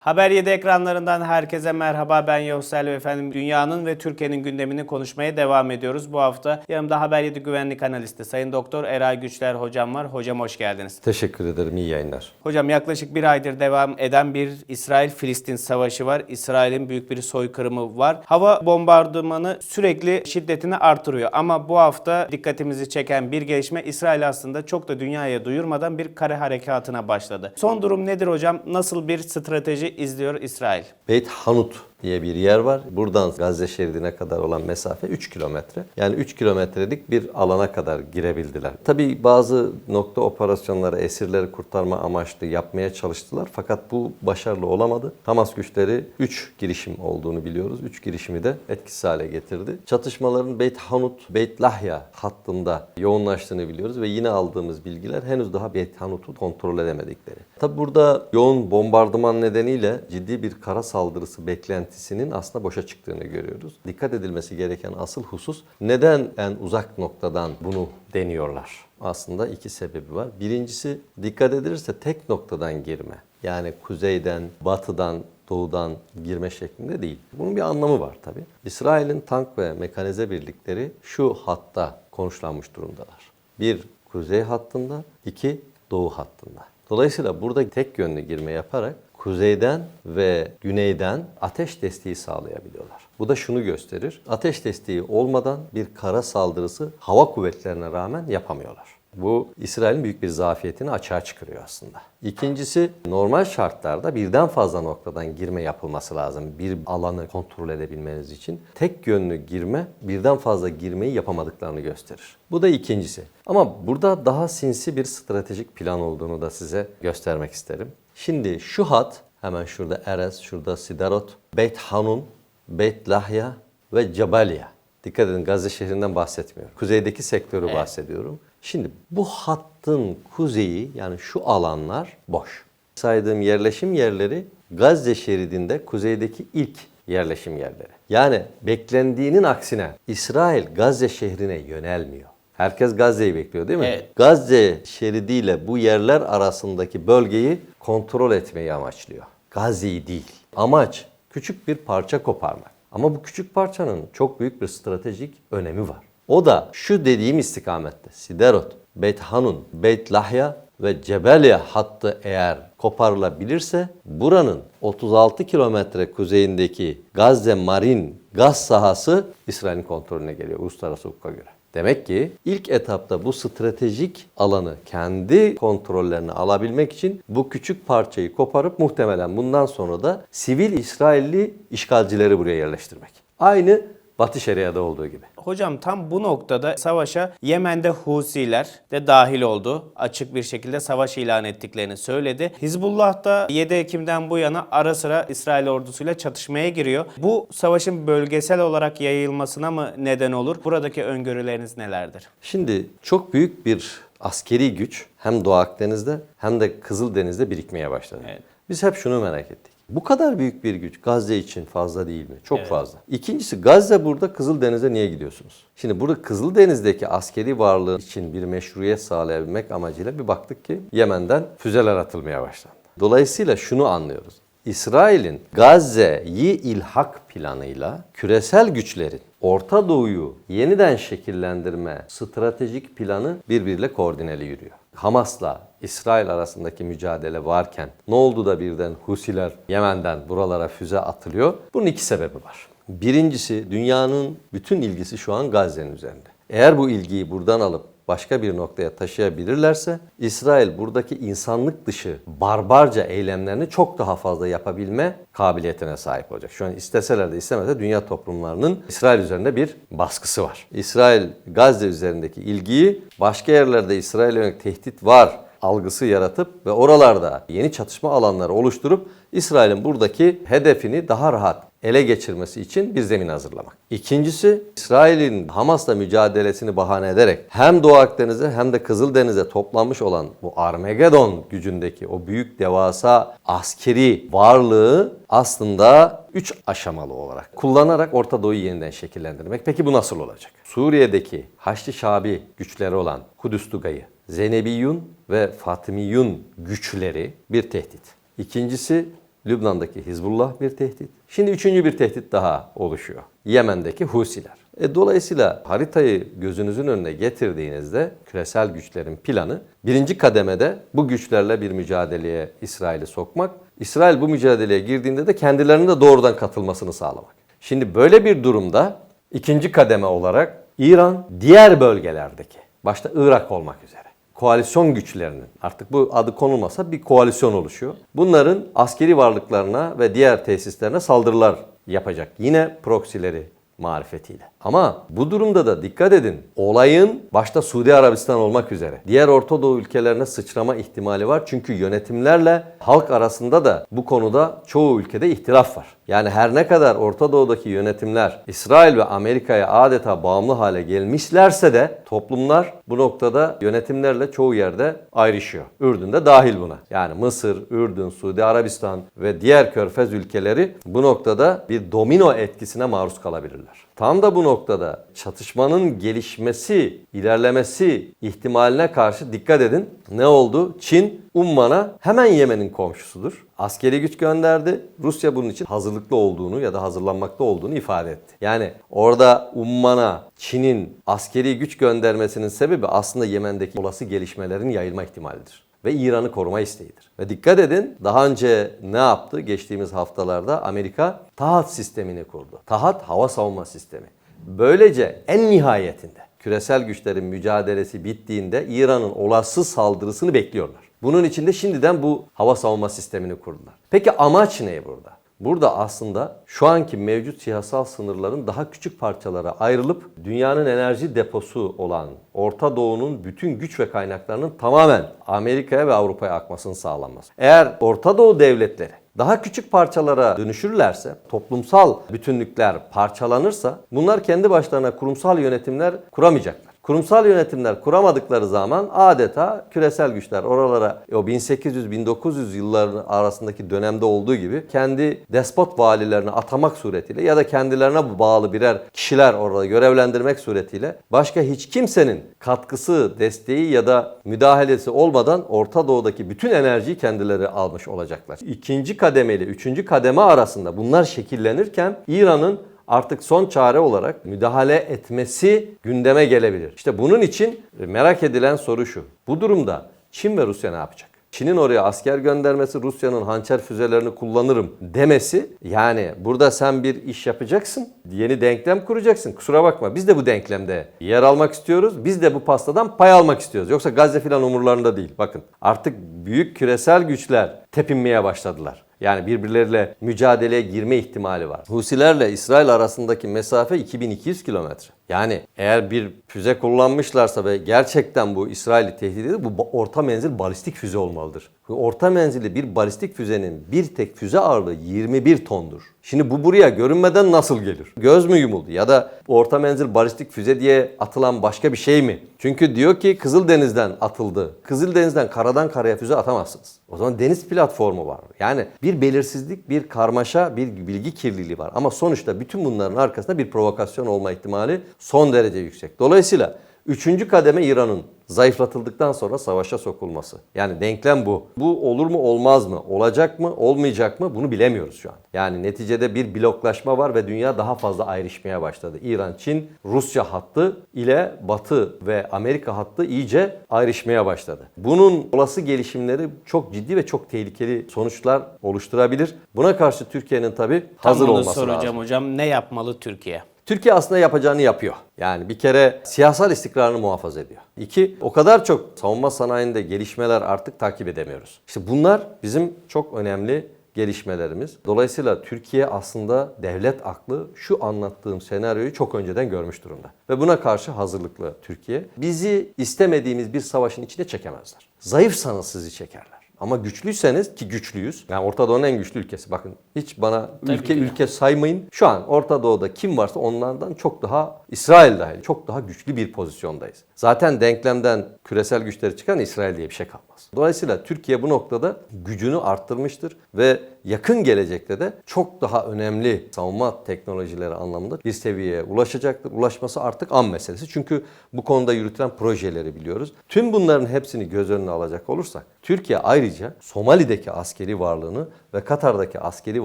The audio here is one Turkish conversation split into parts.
Haber 7 ekranlarından herkese merhaba. Ben Yavuz Selvi efendim. Dünyanın ve Türkiye'nin gündemini konuşmaya devam ediyoruz. Bu hafta yanımda Haber 7 güvenlik analisti Sayın Doktor Eray Güçler hocam var. Hocam hoş geldiniz. Teşekkür ederim. iyi yayınlar. Hocam yaklaşık bir aydır devam eden bir İsrail-Filistin savaşı var. İsrail'in büyük bir soykırımı var. Hava bombardımanı sürekli şiddetini artırıyor. Ama bu hafta dikkatimizi çeken bir gelişme İsrail aslında çok da dünyaya duyurmadan bir kare harekatına başladı. Son durum nedir hocam? Nasıl bir strateji izliyor İsrail? Beyt Hanut diye bir yer var. Buradan Gazze şeridine kadar olan mesafe 3 kilometre. Yani 3 kilometrelik bir alana kadar girebildiler. Tabii bazı nokta operasyonları esirleri kurtarma amaçlı yapmaya çalıştılar. Fakat bu başarılı olamadı. Hamas güçleri 3 girişim olduğunu biliyoruz. 3 girişimi de etkisiz hale getirdi. Çatışmaların Beyt Hanut, Beyt Lahya hattında yoğunlaştığını biliyoruz ve yine aldığımız bilgiler henüz daha Beyt Hanut'u kontrol edemedikleri. Tabi burada yoğun bombardıman nedeniyle ciddi bir kara saldırısı beklentisinin aslında boşa çıktığını görüyoruz. Dikkat edilmesi gereken asıl husus neden en uzak noktadan bunu deniyorlar? Aslında iki sebebi var. Birincisi dikkat edilirse tek noktadan girme. Yani kuzeyden, batıdan, doğudan girme şeklinde değil. Bunun bir anlamı var tabi. İsrail'in tank ve mekanize birlikleri şu hatta konuşlanmış durumdalar. Bir, kuzey hattında, iki, doğu hattında. Dolayısıyla burada tek yönlü girme yaparak kuzeyden ve güneyden ateş desteği sağlayabiliyorlar. Bu da şunu gösterir. Ateş desteği olmadan bir kara saldırısı hava kuvvetlerine rağmen yapamıyorlar. Bu İsrail'in büyük bir zafiyetini açığa çıkarıyor aslında. İkincisi normal şartlarda birden fazla noktadan girme yapılması lazım. Bir alanı kontrol edebilmeniz için. Tek yönlü girme birden fazla girmeyi yapamadıklarını gösterir. Bu da ikincisi. Ama burada daha sinsi bir stratejik plan olduğunu da size göstermek isterim. Şimdi şu hat hemen şurada Erez, şurada Siderot, Beyt Hanun, Beyt Lahya ve Cebaliya. Dikkat edin Gazze şehrinden bahsetmiyorum. Kuzeydeki sektörü bahsediyorum. Şimdi bu hattın kuzeyi yani şu alanlar boş. Saydığım yerleşim yerleri Gazze şeridinde kuzeydeki ilk yerleşim yerleri. Yani beklendiğinin aksine İsrail Gazze şehrine yönelmiyor. Herkes Gazze'yi bekliyor değil mi? Evet. Gazze şeridiyle bu yerler arasındaki bölgeyi kontrol etmeyi amaçlıyor. Gazze'yi değil. Amaç küçük bir parça koparmak. Ama bu küçük parçanın çok büyük bir stratejik önemi var. O da şu dediğim istikamette Siderot, Beyt Hanun, Beyt Lahya ve Cebelya hattı eğer koparılabilirse buranın 36 kilometre kuzeyindeki Gazze Marin gaz sahası İsrail'in kontrolüne geliyor uluslararası hukuka göre. Demek ki ilk etapta bu stratejik alanı kendi kontrollerine alabilmek için bu küçük parçayı koparıp muhtemelen bundan sonra da sivil İsrailli işgalcileri buraya yerleştirmek. Aynı Batı Şeria'da olduğu gibi. Hocam tam bu noktada savaşa Yemen'de Husiler de dahil oldu. Açık bir şekilde savaş ilan ettiklerini söyledi. Hizbullah da 7 Ekim'den bu yana ara sıra İsrail ordusuyla çatışmaya giriyor. Bu savaşın bölgesel olarak yayılmasına mı neden olur? Buradaki öngörüleriniz nelerdir? Şimdi çok büyük bir askeri güç hem Doğu Akdeniz'de hem de Kızıldeniz'de birikmeye başladı. Evet. Biz hep şunu merak ettik. Bu kadar büyük bir güç Gazze için fazla değil mi? Çok fazla. İkincisi Gazze burada Kızıldeniz'e niye gidiyorsunuz? Şimdi burada Kızıldeniz'deki askeri varlığı için bir meşruiyet sağlayabilmek amacıyla bir baktık ki Yemen'den füzeler atılmaya başlandı. Dolayısıyla şunu anlıyoruz. İsrail'in Gazze'yi ilhak planıyla küresel güçlerin Orta Doğu'yu yeniden şekillendirme stratejik planı birbiriyle koordineli yürüyor. Hamas'la İsrail arasındaki mücadele varken ne oldu da birden Husiler Yemen'den buralara füze atılıyor? Bunun iki sebebi var. Birincisi dünyanın bütün ilgisi şu an Gazze'nin üzerinde. Eğer bu ilgiyi buradan alıp başka bir noktaya taşıyabilirlerse İsrail buradaki insanlık dışı barbarca eylemlerini çok daha fazla yapabilme kabiliyetine sahip olacak. Şu an isteseler de istemese dünya toplumlarının İsrail üzerinde bir baskısı var. İsrail Gazze üzerindeki ilgiyi başka yerlerde İsrail'e yönelik tehdit var algısı yaratıp ve oralarda yeni çatışma alanları oluşturup İsrail'in buradaki hedefini daha rahat ele geçirmesi için bir zemin hazırlamak. İkincisi İsrail'in Hamas'la mücadelesini bahane ederek hem Doğu Akdeniz'e hem de Kızıldeniz'e toplanmış olan bu Armagedon gücündeki o büyük devasa askeri varlığı aslında üç aşamalı olarak kullanarak Orta Doğu'yu yeniden şekillendirmek. Peki bu nasıl olacak? Suriye'deki Haçlı Şabi güçleri olan Kudüs Tugayı, Zeynebiyun ve Fatımiyun güçleri bir tehdit. İkincisi Lübnan'daki Hizbullah bir tehdit. Şimdi üçüncü bir tehdit daha oluşuyor. Yemen'deki Husiler. E, dolayısıyla haritayı gözünüzün önüne getirdiğinizde küresel güçlerin planı birinci kademede bu güçlerle bir mücadeleye İsrail'i sokmak. İsrail bu mücadeleye girdiğinde de kendilerinin de doğrudan katılmasını sağlamak. Şimdi böyle bir durumda ikinci kademe olarak İran diğer bölgelerdeki başta Irak olmak üzere koalisyon güçlerinin artık bu adı konulmasa bir koalisyon oluşuyor. Bunların askeri varlıklarına ve diğer tesislerine saldırılar yapacak. Yine proksileri marifetiyle. Ama bu durumda da dikkat edin. Olayın başta Suudi Arabistan olmak üzere diğer Orta Doğu ülkelerine sıçrama ihtimali var. Çünkü yönetimlerle halk arasında da bu konuda çoğu ülkede ihtilaf var. Yani her ne kadar Orta Doğu'daki yönetimler İsrail ve Amerika'ya adeta bağımlı hale gelmişlerse de toplumlar bu noktada yönetimlerle çoğu yerde ayrışıyor. Ürdün de dahil buna. Yani Mısır, Ürdün, Suudi Arabistan ve diğer körfez ülkeleri bu noktada bir domino etkisine maruz kalabilirler. Tam da bu noktada çatışmanın gelişmesi, ilerlemesi ihtimaline karşı dikkat edin. Ne oldu? Çin Umman'a hemen Yemen'in komşusudur. Askeri güç gönderdi. Rusya bunun için hazırlıklı olduğunu ya da hazırlanmakta olduğunu ifade etti. Yani orada Umman'a Çin'in askeri güç göndermesinin sebebi aslında Yemen'deki olası gelişmelerin yayılma ihtimalidir ve İran'ı koruma isteğidir. Ve dikkat edin daha önce ne yaptı geçtiğimiz haftalarda Amerika Tahat sistemini kurdu. Tahat hava savunma sistemi. Böylece en nihayetinde küresel güçlerin mücadelesi bittiğinde İran'ın olası saldırısını bekliyorlar. Bunun için de şimdiden bu hava savunma sistemini kurdular. Peki amaç ne burada? Burada aslında şu anki mevcut siyasal sınırların daha küçük parçalara ayrılıp dünyanın enerji deposu olan Orta Doğu'nun bütün güç ve kaynaklarının tamamen Amerika'ya ve Avrupa'ya akmasını sağlanması. Eğer Orta Doğu devletleri daha küçük parçalara dönüşürlerse, toplumsal bütünlükler parçalanırsa bunlar kendi başlarına kurumsal yönetimler kuramayacaklar. Kurumsal yönetimler kuramadıkları zaman adeta küresel güçler oralara o 1800-1900 yılları arasındaki dönemde olduğu gibi kendi despot valilerini atamak suretiyle ya da kendilerine bağlı birer kişiler orada görevlendirmek suretiyle başka hiç kimsenin katkısı, desteği ya da müdahalesi olmadan Orta Doğu'daki bütün enerjiyi kendileri almış olacaklar. İkinci kademe ile üçüncü kademe arasında bunlar şekillenirken İran'ın artık son çare olarak müdahale etmesi gündeme gelebilir. İşte bunun için merak edilen soru şu. Bu durumda Çin ve Rusya ne yapacak? Çin'in oraya asker göndermesi, Rusya'nın hançer füzelerini kullanırım demesi yani burada sen bir iş yapacaksın, yeni denklem kuracaksın. Kusura bakma biz de bu denklemde yer almak istiyoruz. Biz de bu pastadan pay almak istiyoruz. Yoksa Gazze filan umurlarında değil. Bakın artık büyük küresel güçler tepinmeye başladılar. Yani birbirleriyle mücadeleye girme ihtimali var. Husilerle İsrail arasındaki mesafe 2200 kilometre. Yani eğer bir füze kullanmışlarsa ve gerçekten bu İsrail'i tehdit ediyor, bu orta menzil balistik füze olmalıdır. Orta menzilli bir balistik füzenin bir tek füze ağırlığı 21 tondur. Şimdi bu buraya görünmeden nasıl gelir? Göz mü yumuldu ya da orta menzil balistik füze diye atılan başka bir şey mi? Çünkü diyor ki Kızıldeniz'den atıldı. Kızıldeniz'den karadan karaya füze atamazsınız. O zaman deniz platformu var. Yani bir belirsizlik, bir karmaşa, bir bilgi kirliliği var. Ama sonuçta bütün bunların arkasında bir provokasyon olma ihtimali son derece yüksek. Dolayısıyla üçüncü kademe İran'ın zayıflatıldıktan sonra savaşa sokulması. Yani denklem bu. Bu olur mu olmaz mı? Olacak mı olmayacak mı? Bunu bilemiyoruz şu an. Yani neticede bir bloklaşma var ve dünya daha fazla ayrışmaya başladı. İran, Çin, Rusya hattı ile Batı ve Amerika hattı iyice ayrışmaya başladı. Bunun olası gelişimleri çok ciddi ve çok tehlikeli sonuçlar oluşturabilir. Buna karşı Türkiye'nin tabii hazır Tam olması soracağım lazım. hocam. Ne yapmalı Türkiye? Türkiye aslında yapacağını yapıyor. Yani bir kere siyasal istikrarını muhafaza ediyor. İki, o kadar çok savunma sanayinde gelişmeler artık takip edemiyoruz. İşte bunlar bizim çok önemli gelişmelerimiz. Dolayısıyla Türkiye aslında devlet aklı şu anlattığım senaryoyu çok önceden görmüş durumda. Ve buna karşı hazırlıklı Türkiye. Bizi istemediğimiz bir savaşın içine çekemezler. Zayıfsanız sizi çekerler. Ama güçlüyseniz ki güçlüyüz. Yani Orta Doğu'nun en güçlü ülkesi. Bakın hiç bana ülke ki. ülke saymayın. Şu an Orta Doğu'da kim varsa onlardan çok daha İsrail dahil çok daha güçlü bir pozisyondayız. Zaten denklemden küresel güçleri çıkan İsrail diye bir şey kalmaz. Dolayısıyla Türkiye bu noktada gücünü arttırmıştır ve yakın gelecekte de çok daha önemli savunma teknolojileri anlamında bir seviyeye ulaşacaktır. Ulaşması artık an meselesi. Çünkü bu konuda yürütülen projeleri biliyoruz. Tüm bunların hepsini göz önüne alacak olursak Türkiye ayrıca Somali'deki askeri varlığını ve Katar'daki askeri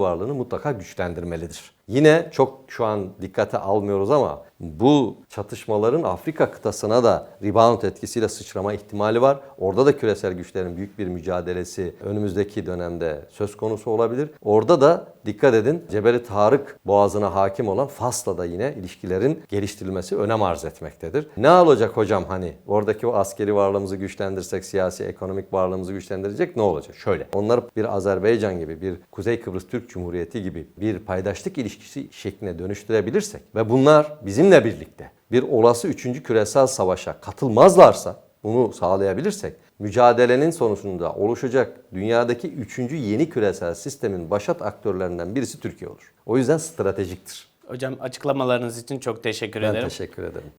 varlığını mutlaka güçlendirmelidir. Yine çok şu an dikkate almıyoruz ama bu çatışmaların Afrika kıtasına da rebound etkisiyle sıçrama ihtimali var. Orada da küresel güçlerin büyük bir mücadelesi önümüzdeki dönemde söz konusu olabilir. Orada da dikkat edin Cebeli Tarık boğazına hakim olan Fas'la da yine ilişkilerin geliştirilmesi önem arz etmektedir. Ne olacak hocam hani oradaki o askeri varlığımızı güçlendirsek, siyasi, ekonomik varlığımızı güçlendirecek ne olacak? Şöyle, onları bir Azerbaycan gibi, bir Kuzey Kıbrıs Türk Cumhuriyeti gibi bir paydaşlık ilişkisi şekline dönüştürebilirsek ve bunlar bizimle birlikte bir olası 3. küresel savaşa katılmazlarsa bunu sağlayabilirsek mücadelenin sonucunda oluşacak dünyadaki 3. yeni küresel sistemin başat aktörlerinden birisi Türkiye olur. O yüzden stratejiktir. Hocam açıklamalarınız için çok teşekkür Ben ederim. teşekkür ederim.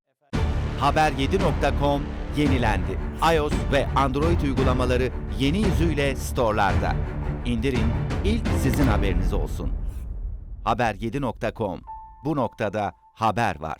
Haber7.com yenilendi. iOS ve Android uygulamaları yeni yüzüyle storelarda. İndirin, ilk sizin haberiniz olsun. Haber7.com. Bu noktada haber var.